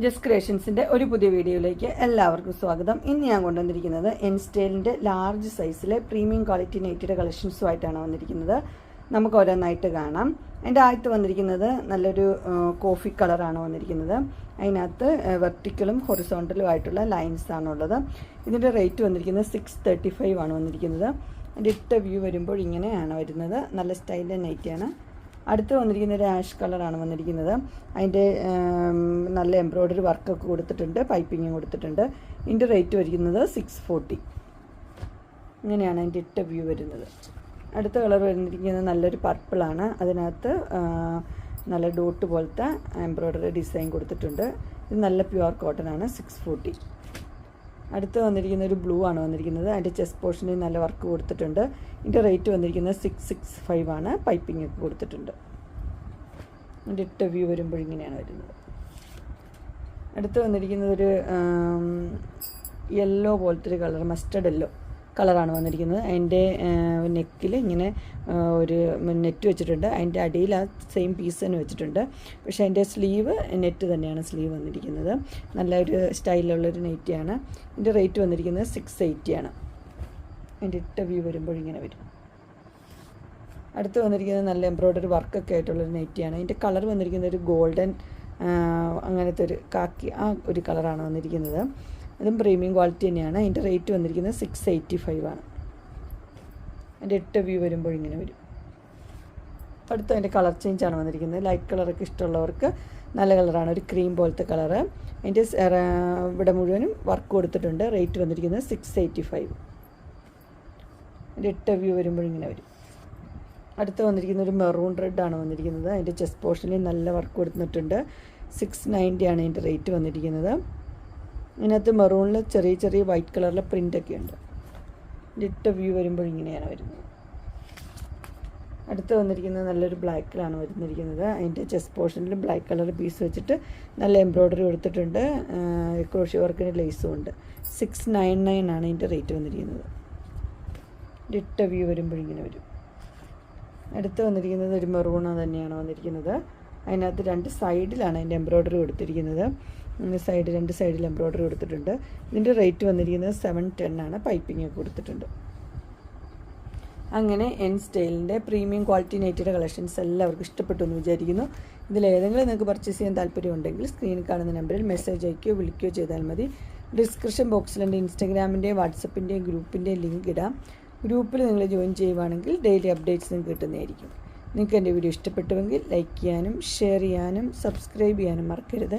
Just ക്രിയേഷൻസിന്റെ ഒരു പുതിയ വീഡിയോയിലേക്ക് എല്ലാവർക്കും സ്വാഗതം. ഇന്ന് ഞാൻ കൊണ്ടുവന്നിരിക്കുന്നത് എൻസ്റ്റൈലിന്റെ ലാർജ് സൈസിലെ പ്രീമിയം ക്വാളിറ്റി നൈറ്റിയുടെ കളക്ഷൻസുമായിട്ടാണ് വന്നിരിക്കുന്നത്. നമുക്ക് ഓരോന്നായിട്ട് കാണാം. അതിന്റെ ആദ്യത്ത് വന്നിരിക്കുന്നത് നല്ലൊരു കോഫി കളറാണ് വന്നിരിക്കുന്നത്. അതിനകത്ത് വെർട്ടിക്കലും ഹൊറിസോണ്ടലും ആയിട്ടുള്ള ലൈൻസ് ആണുള്ളത്. ഇതിന്റെ റേറ്റ് വന്നിരിക്കുന്നത് സിക്സ് തേർട്ടി ഫൈവ് ആണ് വന്നിരിക്കുന്നത്. അതിന്റെ ഇട്ട വ്യൂ വരുമ്പോൾ ഇങ്ങനെയാണ് വരുന്നത്. നല്ല സ്റ്റൈലിന്റെ നൈറ്റിയാണ്. അടുത്ത് വന്നിരിക്കുന്ന ഒരു ആഷ് കളറാണ് വന്നിരിക്കുന്നത്. അതിന്റെ നല്ല എംബ്രോയ്ഡറി വർക്കൊക്കെ കൊടുത്തിട്ടുണ്ട് പൈപ്പിങ്ങും കൊടുത്തിട്ടുണ്ട്. ഇതിന്റെ റേറ്റ് വരിക്കുന്നത് സിക്സ് ഫോർട്ടി ഇങ്ങനെയാണ് അതിന്റെ ഇട്ട വ്യൂ വരുന്നത്. അടുത്ത കളർ വന്നിരിക്കുന്നത് നല്ലൊരു പർപ്പിളാണ് അതിനകത്ത് നല്ല ഡോട്ട് പോലത്തെ എംബ്രോയ്ഡറി ഡിസൈൻ കൊടുത്തിട്ടുണ്ട്. ഇത് നല്ല പ്യുവർ കോട്ടൺ ആണ് സിക്സ് ഫോർട്ടി അടുത്ത് വന്നിരിക്കുന്ന ഒരു ബ്ലൂ ആണ് വന്നിരിക്കുന്നത്. അതിന്റെ ചെസ്റ്റ് പോർഷനിൽ നല്ല വർക്ക് കൊടുത്തിട്ടുണ്ട്. ഇതിന്റെ റേറ്റ് വന്നിരിക്കുന്നത് സിക്സ് സിക്സ് ഫൈവ് ആണ്. പൈപ്പിംഗ് ഒക്കെ കൊടുത്തിട്ടുണ്ട്. അതിന്റെ ഇട്ട വ്യൂ വരുമ്പോൾ ഇങ്ങനെയാണ് വരുന്നത്. അടുത്ത് വന്നിരിക്കുന്നത് ഒരു യെല്ലോ പോലത്തെ ഒരു കളർ മസ്റ്റർഡ് യെല്ലോ കളറാണ് വന്നിരിക്കുന്നത്. അതിന്റെ നെക്കിൽ ഇങ്ങനെ ഒരു നെറ്റ് വെച്ചിട്ടുണ്ട്. അതിന്റെ അടിയിൽ ആ സെയിം പീസ് തന്നെ വെച്ചിട്ടുണ്ട്. പക്ഷേ അതിന്റെ സ്ലീവ് നെറ്റ് തന്നെയാണ് സ്ലീവ് വന്നിരിക്കുന്നത്. നല്ലൊരു സ്റ്റൈലുള്ളൊരു നെറ്റിയാണ്. ഇതിന്റെ റേറ്റ് വന്നിരിക്കുന്നത് സിക്സ് എയ്റ്റിയാണ് അതിന്റെ ഇട്ട വ്യൂ വരുമ്പോൾ ഇങ്ങനെ വരും. അടുത്ത് വന്നിരിക്കുന്നത് നല്ല എംബ്രോയ്ഡറി വർക്കൊക്കെ ആയിട്ടുള്ളൊരു നെറ്റിയാണ്. അതിന്റെ കളർ വന്നിരിക്കുന്നത് ഒരു ഗോൾഡൻ അങ്ങനത്തെ ഒരു കാക്കി ആ ഒരു കളറാണ് വന്നിരിക്കുന്നത്. അതും പ്രീമിയം ക്വാളിറ്റി തന്നെയാണ്. അതിന്റെ റേറ്റ് വന്നിരിക്കുന്നത് സിക്സ് എയ്റ്റി ഫൈവ് ആണ്. അതിന്റെ എട്ട് വ്യൂ വരുമ്പോൾ ഇങ്ങനെ വരും. അടുത്ത അതിന്റെ കളർ ചേഞ്ച് ആണ് വന്നിരിക്കുന്നത്. ലൈറ്റ് കളറൊക്കെ ഇഷ്ടമുള്ളവർക്ക് നല്ല കളറാണ് ഒരു ക്രീം പോലത്തെ കളർ അതിന്റെ ഇവിടെ മുഴുവനും വർക്ക് കൊടുത്തിട്ടുണ്ട്. റേറ്റ് വന്നിരിക്കുന്നത് സിക്സ് എയ്റ്റി ഫൈവ് അതിന്റെ എട്ട് വ്യൂ വരുമ്പോൾ ഇങ്ങനെ വരും. അടുത്ത് വന്നിരിക്കുന്ന ഒരു മെറൂൺ റെഡ് ആണ് വന്നിരിക്കുന്നത്. അതിന്റെ ചെസ്റ്റ് പോർഷനിൽ നല്ല വർക്ക് കൊടുത്തിട്ടുണ്ട്. സിക്സ് നയന്റി ആണ് അതിന്റെ റേറ്റ് വന്നിരിക്കുന്നത്. ഇതിനകത്ത് മെറൂണിൽ ചെറിയ ചെറിയ വൈറ്റ് കളറിലെ പ്രിന്റൊക്കെ ഉണ്ട്. ഇട്ട വ്യൂ വരുമ്പോൾ ഇങ്ങനെയാണ് വരുന്നത്. അടുത്ത് വന്നിരിക്കുന്നത് നല്ലൊരു ബ്ലാക്കിലാണ് വരുന്നിരിക്കുന്നത് അതിന്റെ ചെസ്റ്റ് പോർഷനിൽ ബ്ലാക്ക് കളർ പീസ് വെച്ചിട്ട് നല്ല എംബ്രോയ്ഡറി കൊടുത്തിട്ടുണ്ട്. ക്രോഷി വർക്കിന് ലേസും ഉണ്ട്. സിക്സ് നയൻ നയൻ ആണ് ഇതിന്റെ റേറ്റ് വന്നിരിക്കുന്നത്. ഇട്ട വ്യൂ വരുമ്പോൾ ഇങ്ങനെ വരും. അടുത്ത് വന്നിരിക്കുന്നത് ഒരു മെറൂണ തന്നെയാണ് വന്നിരിക്കുന്നത്. അതിനകത്ത് രണ്ട് സൈഡിലാണ് അതിന്റെ എംബ്രോയ്ഡറി കൊടുത്തിരിക്കുന്നത്. സൈഡ് രണ്ട് സൈഡിൽ എംബ്രോയ്ഡറി കൊടുത്തിട്ടുണ്ട്. ഇതിന്റെ റേറ്റ് വന്നിരിക്കുന്നത് സെവൻ ടെൻ ആണ്. പൈപ്പിംഗ് ഒക്കെ കൊടുത്തിട്ടുണ്ട്. അങ്ങനെ എൻ സ്റ്റൈലിന്റെ പ്രീമിയം ക്വാളിറ്റി നൈറ്റിയുടെ കളക്ഷൻസ് എല്ലാവർക്കും ഇഷ്ടപ്പെട്ടു എന്ന് വിചാരിക്കുന്നു. ഇതിലേതെങ്കിലും നിങ്ങൾക്ക് പർച്ചേസ് ചെയ്യാൻ താല്പര്യമുണ്ടെങ്കിൽ സ്ക്രീനിൽ കാണുന്ന നമ്പറിൽ മെസ്സേജ് അയക്കുകയോ വിളിക്കുകയോ ചെയ്താൽ മതി. ഡിസ്ക്രിപ്ഷൻ ബോക്സിൽ എന്റെ ഇൻസ്റ്റാഗ്രാമിന്റെയും വാട്സപ്പിന്റെയും ഗ്രൂപ്പിന്റെയും ലിങ്ക് ഇടാം. ഗ്രൂപ്പിൽ നിങ്ങൾ ജോയിൻ ചെയ്യുവാണെങ്കിൽ ഡെയിലി അപ്ഡേറ്റ്സ് നിങ്ങൾക്ക് കിട്ടുന്നതായിരിക്കും. നിങ്ങൾക്ക് എന്റെ വീഡിയോ ഇഷ്ടപ്പെട്ടുവെങ്കിൽ ലൈക്ക് ചെയ്യാനും ഷെയർ ചെയ്യാനും സബ്സ്ക്രൈബ് ചെയ്യാനും മറക്കരുത്.